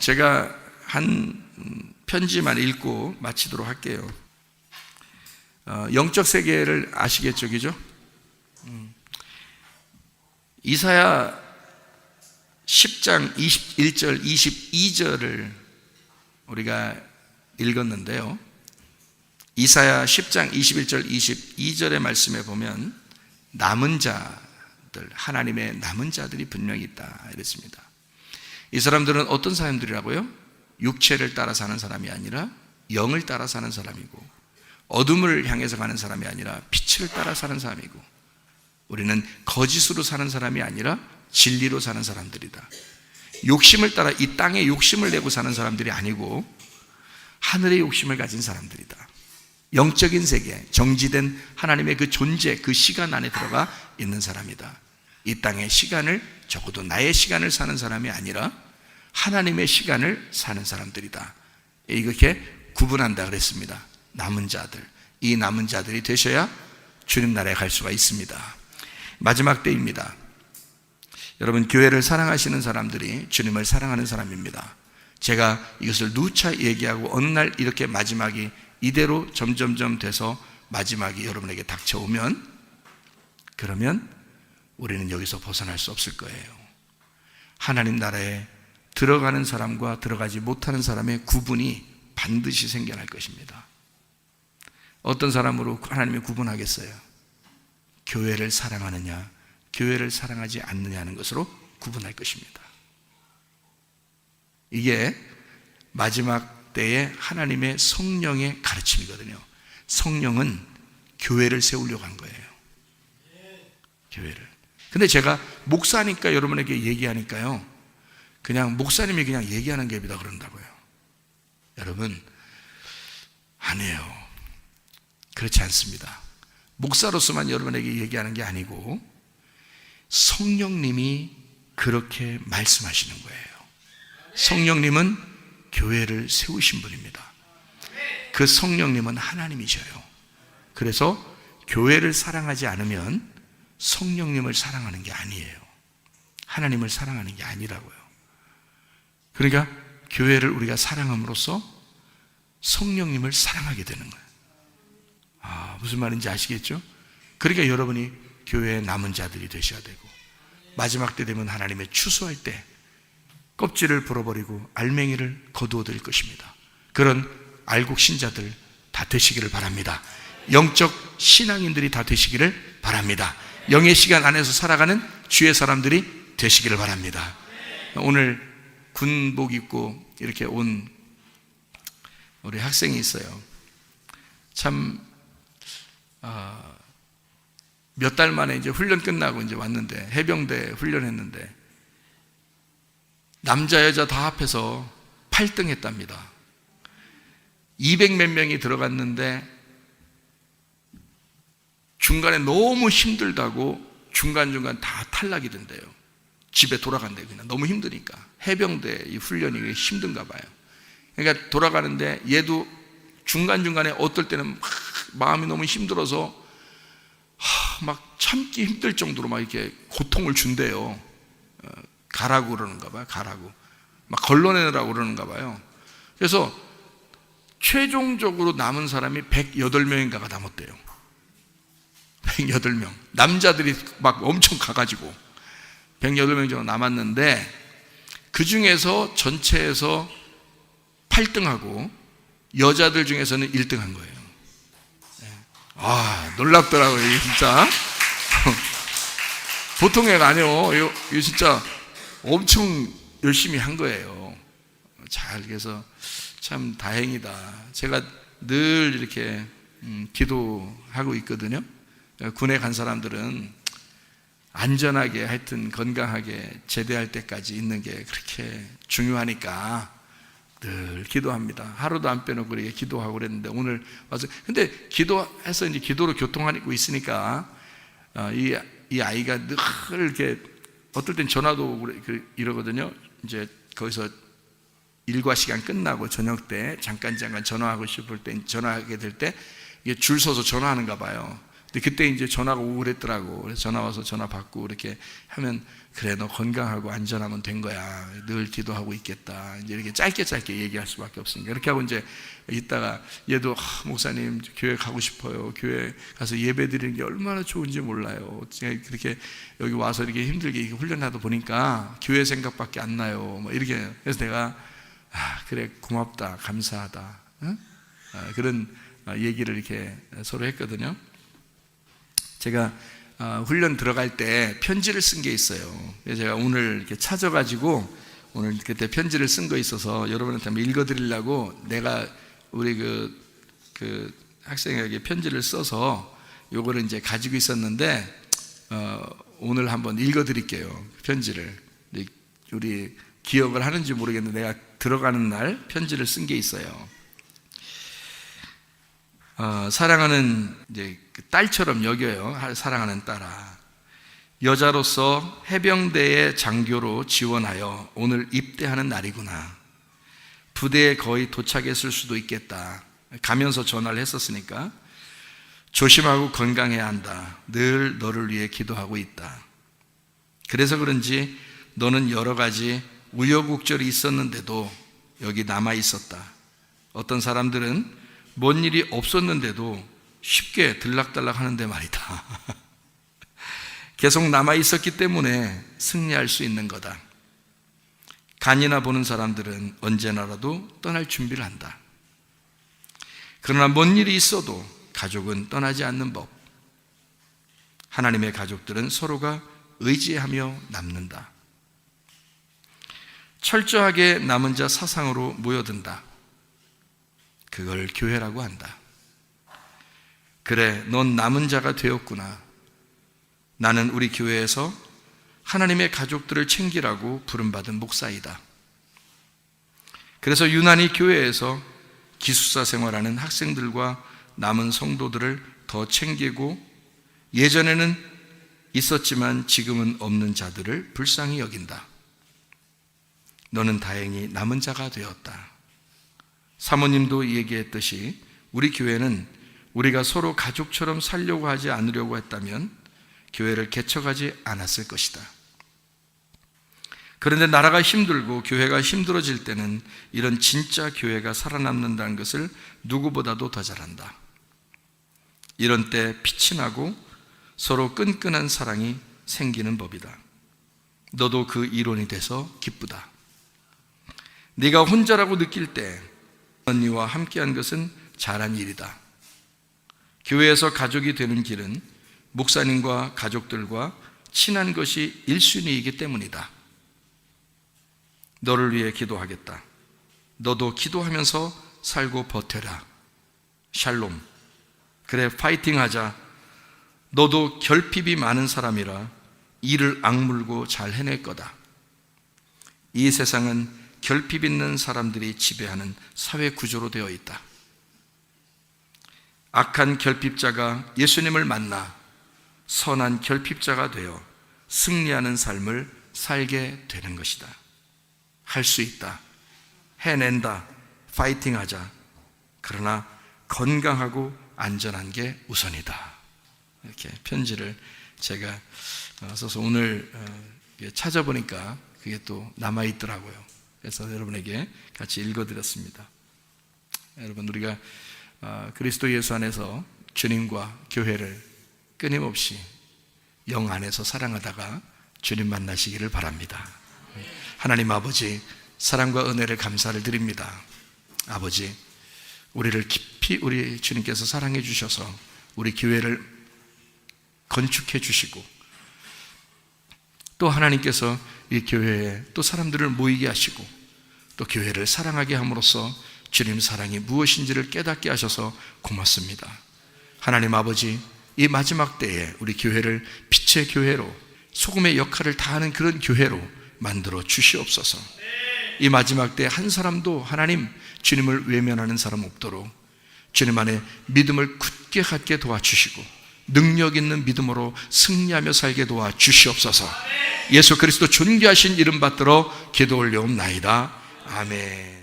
제가 한 음, 편지만 읽고 마치도록 할게요. 어, 영적 세계를 아시겠죠, 그죠? 음. 이사야 10장 21절, 22절을 우리가 읽었는데요. 이사야 10장 21절, 22절의 말씀에 보면 남은 자들, 하나님의 남은 자들이 분명히 있다. 이랬습니다. 이 사람들은 어떤 사람들이라고요? 육체를 따라 사는 사람이 아니라 영을 따라 사는 사람이고 어둠을 향해서 가는 사람이 아니라 빛을 따라 사는 사람이고 우리는 거짓으로 사는 사람이 아니라 진리로 사는 사람들이다. 욕심을 따라 이 땅에 욕심을 내고 사는 사람들이 아니고 하늘의 욕심을 가진 사람들이다. 영적인 세계, 정지된 하나님의 그 존재, 그 시간 안에 들어가 있는 사람이다. 이 땅의 시간을 적어도 나의 시간을 사는 사람이 아니라 하나님의 시간을 사는 사람들이다. 이렇게 구분한다 그랬습니다. 남은 자들. 이 남은 자들이 되셔야 주님 나라에 갈 수가 있습니다. 마지막 때입니다. 여러분, 교회를 사랑하시는 사람들이 주님을 사랑하는 사람입니다. 제가 이것을 누차 얘기하고 어느 날 이렇게 마지막이 이대로 점점점 돼서 마지막이 여러분에게 닥쳐오면 그러면 우리는 여기서 벗어날 수 없을 거예요. 하나님 나라에 들어가는 사람과 들어가지 못하는 사람의 구분이 반드시 생겨날 것입니다. 어떤 사람으로 하나님이 구분하겠어요? 교회를 사랑하느냐, 교회를 사랑하지 않느냐는 것으로 구분할 것입니다. 이게 마지막 때에 하나님의 성령의 가르침이거든요. 성령은 교회를 세우려고 한 거예요. 교회를. 근데 제가 목사니까 여러분에게 얘기하니까요. 그냥 목사님이 그냥 얘기하는 게입니다 그런다고요. 여러분, 아니에요. 그렇지 않습니다. 목사로서만 여러분에게 얘기하는 게 아니고 성령님이 그렇게 말씀하시는 거예요. 성령님은 교회를 세우신 분입니다. 그 성령님은 하나님이셔요. 그래서 교회를 사랑하지 않으면 성령님을 사랑하는 게 아니에요. 하나님을 사랑하는 게 아니라고요. 그러니까 교회를 우리가 사랑함으로써 성령님을 사랑하게 되는 거예요. 아, 무슨 말인지 아시겠죠? 그러니까 여러분이 교회의 남은 자들이 되셔야 되고 마지막 때 되면 하나님의 추수할 때 껍질을 불어버리고 알맹이를 거두어 드릴 것입니다. 그런 알곡 신자들 다 되시기를 바랍니다. 영적 신앙인들이 다 되시기를 바랍니다. 영의 시간 안에서 살아가는 주의 사람들이 되시기를 바랍니다. 오늘 군복 입고 이렇게 온 우리 학생이 있어요. 참, 아, 몇달 만에 이제 훈련 끝나고 이제 왔는데, 해병대 훈련했는데, 남자, 여자 다 합해서 8등 했답니다. 200 몇 명이 들어갔는데, 중간에 너무 힘들다고 중간중간 다 탈락이 된대요. 집에 돌아간대요. 그냥 너무 힘드니까. 해병대 이 훈련이 힘든가 봐요. 그러니까 돌아가는데 얘도 중간중간에 어떨 때는 막 마음이 너무 힘들어서 막 참기 힘들 정도로 막 이렇게 고통을 준대요. 어, 가라고 그러는가 봐요. 가라고. 막 걸러내라고 그러는가 봐요. 그래서 최종적으로 남은 사람이 108명인가가 남았대요. 108명. 남자들이 막 엄청 가가지고 108명 정도 남았는데 그 중에서 전체에서 8등하고 여자들 중에서는 1등 한 거예요. 아, 놀랍더라고요, 이게 진짜. 보통 애가 아니요. 이거 진짜 엄청 열심히 한 거예요. 잘, 그래서 참 다행이다. 제가 늘 이렇게 음, 기도하고 있거든요. 군에 간 사람들은 안전하게 하여튼 건강하게 제대할 때까지 있는 게 그렇게 중요하니까 늘 기도합니다. 하루도 안 빼놓고 이렇게 기도하고 그랬는데 오늘 와서 근데 기도해서 이제 기도로 교통하고 있으니까 어, 이, 이 아이가 늘 이렇게 어떨 땐 전화도 그 이러거든요. 이제 거기서 일과 시간 끝나고 저녁 때 잠깐 잠깐 전화하고 싶을 때 전화하게 될 때 이게 줄 서서 전화하는가 봐요. 근데 그때 이제 전화가 그랬더라고. 그래서 전화 와서 전화 받고 이렇게 하면 그래 너 건강하고 안전하면 된 거야. 늘 기도하고 있겠다. 이제 이렇게 짧게 짧게 얘기할 수밖에 없으니까 이렇게 하고 이제 있다가 얘도 아, 목사님 교회 가고 싶어요. 교회 가서 예배 드리는 게 얼마나 좋은지 몰라요. 제가 그렇게 여기 와서 이렇게 힘들게 이렇게 훈련하다 보니까 교회 생각밖에 안 나요. 뭐 이렇게 그래서 내가 아 그래 고맙다 감사하다 응? 아, 그런 아, 얘기를 이렇게 서로 했거든요. 제가 아, 훈련 들어갈 때 편지를 쓴 게 있어요. 제가 오늘 이렇게 찾아가지고 오늘 그때 편지를 쓴 거 있어서 여러분한테 한번 읽어드리려고 내가 우리 그, 그 학생에게 편지를 써서 요거를 이제 가지고 있었는데 어, 오늘 한번 읽어드릴게요. 편지를 근데 우리 기억을 하는지 모르겠는데 내가 들어가는 날 편지를 쓴 게 있어요. 어, 사랑하는 이제 그 딸처럼 여겨요. 사랑하는 딸아. 여자로서 해병대의 장교로 지원하여 오늘 입대하는 날이구나. 부대에 거의 도착했을 수도 있겠다. 가면서 전화를 했었으니까 조심하고 건강해야 한다. 늘 너를 위해 기도하고 있다. 그래서 그런지 너는 여러 가지 우여곡절이 있었는데도 여기 남아 있었다. 어떤 사람들은 뭔 일이 없었는데도 쉽게 들락달락 하는데 말이다. 계속 남아 있었기 때문에 승리할 수 있는 거다. 간이나 보는 사람들은 언제나라도 떠날 준비를 한다. 그러나 뭔 일이 있어도 가족은 떠나지 않는 법. 하나님의 가족들은 서로가 의지하며 남는다. 철저하게 남은 자 사상으로 모여든다. 그걸 교회라고 한다. 그래, 넌 남은 자가 되었구나. 나는 우리 교회에서 하나님의 가족들을 챙기라고 부름받은 목사이다. 그래서 유난히 교회에서 기숙사 생활하는 학생들과 남은 성도들을 더 챙기고 예전에는 있었지만 지금은 없는 자들을 불쌍히 여긴다. 너는 다행히 남은 자가 되었다. 사모님도 얘기했듯이 우리 교회는 우리가 서로 가족처럼 살려고 하지 않으려고 했다면 교회를 개척하지 않았을 것이다. 그런데 나라가 힘들고 교회가 힘들어질 때는 이런 진짜 교회가 살아남는다는 것을 누구보다도 더 잘한다. 이런 때 빛이 나고 서로 끈끈한 사랑이 생기는 법이다. 너도 그 이론이 돼서 기쁘다. 네가 혼자라고 느낄 때 언니와 함께한 것은 잘한 일이다. 교회에서 가족이 되는 길은 목사님과 가족들과 친한 것이 1순위이기 때문이다. 너를 위해 기도하겠다. 너도 기도하면서 살고 버텨라. 샬롬. 그래, 파이팅 하자. 너도 결핍이 많은 사람이라 이를 악물고 잘 해낼 거다. 이 세상은 결핍 있는 사람들이 지배하는 사회 구조로 되어 있다. 악한 결핍자가 예수님을 만나 선한 결핍자가 되어 승리하는 삶을 살게 되는 것이다. 할 수 있다. 해낸다. 파이팅 하자. 그러나 건강하고 안전한 게 우선이다. 이렇게 편지를 제가 어, 써서 오늘 어, 찾아보니까 그게 또 남아있더라고요. 그래서 여러분에게 같이 읽어드렸습니다. 여러분, 우리가 어, 그리스도 예수 안에서 주님과 교회를 끊임없이 영 안에서 사랑하다가 주님 만나시기를 바랍니다. 하나님 아버지, 사랑과 은혜를 감사를 드립니다. 아버지, 우리를 깊이 우리 주님께서 사랑해 주셔서 우리 교회를 건축해 주시고 또 하나님께서 이 교회에 또 사람들을 모이게 하시고 또 교회를 사랑하게 함으로써 주님 사랑이 무엇인지를 깨닫게 하셔서 고맙습니다. 하나님 아버지, 이 마지막 때에 우리 교회를 빛의 교회로 소금의 역할을 다하는 그런 교회로 만들어 주시옵소서. 이 마지막 때 한 사람도 하나님 주님을 외면하는 사람 없도록 주님 안에 믿음을 굳게 갖게 도와주시고 능력 있는 믿음으로 승리하며 살게 도와 주시옵소서. 예수 그리스도 존귀하신 이름 받들어 기도 올려옵나이다. 아멘.